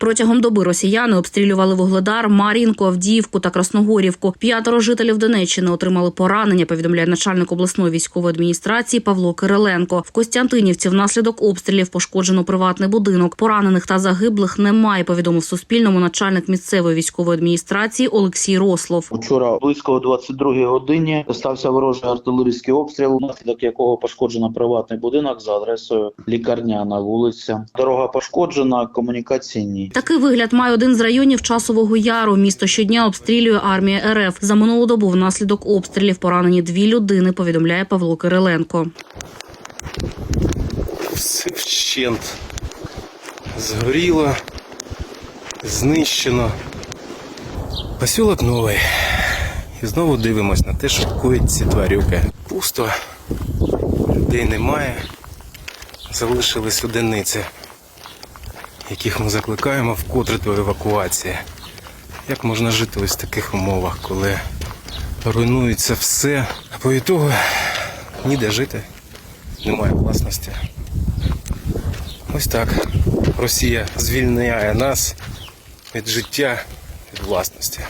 Протягом доби росіяни обстрілювали Вугледар, Мар'їнку, Авдіївку та Красногорівку. П'ятеро жителів Донеччини отримали поранення. Повідомляє начальник обласної військової адміністрації Павло Кириленко. В Костянтинівці внаслідок обстрілів пошкоджено приватний будинок. Поранених та загиблих немає. Повідомив Суспільному начальник місцевої військової адміністрації Олексій Рослов. Учора близько о 22-й годині стався ворожий артилерійський обстріл, внаслідок якого пошкоджено приватний будинок за адресою лікарняна вулиця. Дорога пошкоджена, комунікації Такий вигляд має один з районів часового яру. Місто щодня обстрілює армія РФ. За минулу добу внаслідок обстрілів поранені дві людини. Повідомляє Павло Кириленко. Все вщент. Згоріло, знищено. Посілок новий. І знову дивимось на те, що коїть ці тварюки. Пусто, людей немає. Залишились одиниці, яких ми закликаємо вкотре до евакуації. Як можна жити ось в таких умовах, коли руйнується все, а по ітогу ніде жити, немає власності. Ось так. Росія звільняє нас від життя, від власності.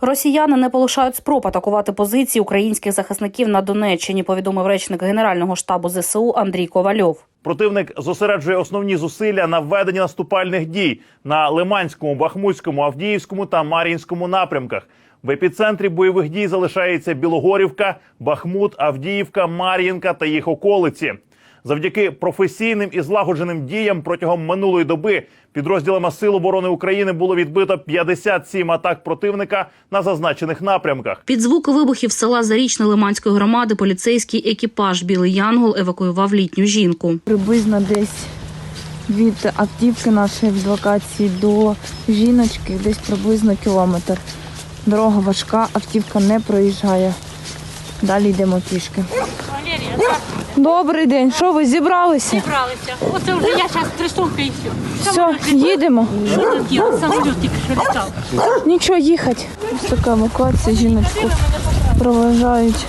Росіяни не полишають спроб атакувати позиції українських захисників на Донеччині. Повідомив речник Генерального штабу ЗСУ Андрій Ковальов. Противник зосереджує основні зусилля на введенні наступальних дій на Лиманському, Бахмутському, Авдіївському та Мар'їнському напрямках. В епіцентрі бойових дій залишається Білогорівка, Бахмут, Авдіївка, Мар'їнка та їх околиці. Завдяки професійним і злагодженим діям протягом минулої доби підрозділами Сил оборони України було відбито 57 атак противника на зазначених напрямках. Під звуки вибухів села Зарічне Лиманської громади поліцейський екіпаж Білий Янгол евакуював літню жінку. приблизно десь від автівки нашої від локації до жіночки, десь приблизно кілометр. Дорога важка, автівка не проїжджає. Далі йдемо пішки. Добрий день, що ви зібралися? Зібралися. Оце вже я зараз трясовка і все. Все, їдемо. Що тут є? Самоліт тільки що літав. Нічого їхати. Ось така евакуація, жіночку проважають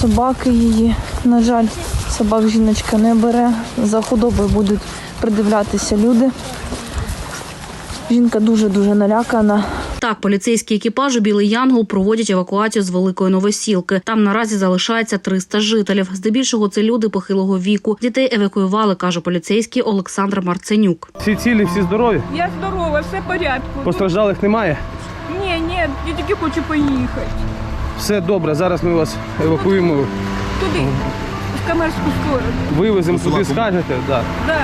собаки її. На жаль, собак жіночка не бере. За худобою будуть придивлятися люди. Жінка дуже-дуже налякана. Так, поліцейські екіпажі Білий Янгол проводять евакуацію з великої новосілки. Там наразі залишається 300 жителів. Здебільшого це люди похилого віку. Дітей евакуювали, каже поліцейський Олександр Марценюк. Всі цілі, всі здорові. Я здорова, все в порядку. Постраждалих немає. Ні, ні, я тільки хочу поїхати. Все добре. Зараз ми вас евакуємо, Туди, Камерську сторону. вивеземо туди, скажете. Да. Да,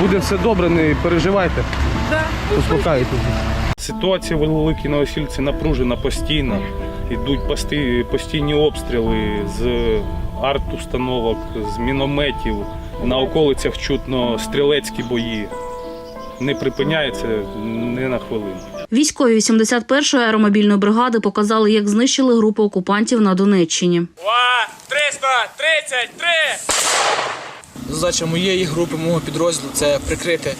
Буде все добре, не переживайте, да. Успокаюйтесь. Ситуація в Великій Новосільці напружена постійно. Йдуть пости- постійні обстріли з арт-установок, з мінометів. На околицях чутно стрілецькі бої. Не припиняється ні на хвилину. Військові 81-ї аеромобільної бригади показали, як знищили групу окупантів на Донеччині. 333! Задача моєї групи, мого підрозділу це прикрити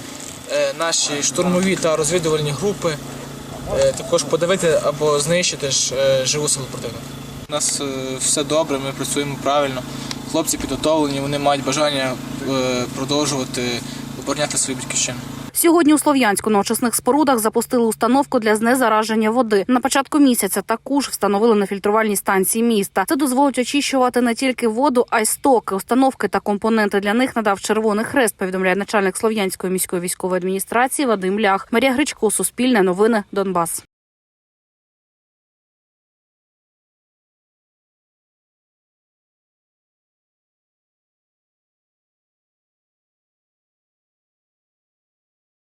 е, наші штурмові та розвідувальні групи, також подавити або знищити ж е, живу силу противника. У нас е, все добре, ми працюємо правильно. Хлопці підготовлені, вони мають бажання е, продовжувати обороняти свою батьківщину. Сьогодні у Слов'янську на очисних спорудах запустили установку для знезараження води. На початку місяця також встановили на фільтрувальній станції міста. Це дозволить очищувати не тільки воду, а й стоки. Установки та компоненти для них надав Червоний Хрест. Повідомляє начальник Слов'янської міської військової адміністрації Вадим Лях. Марія Гричко, Суспільне новини, Донбас.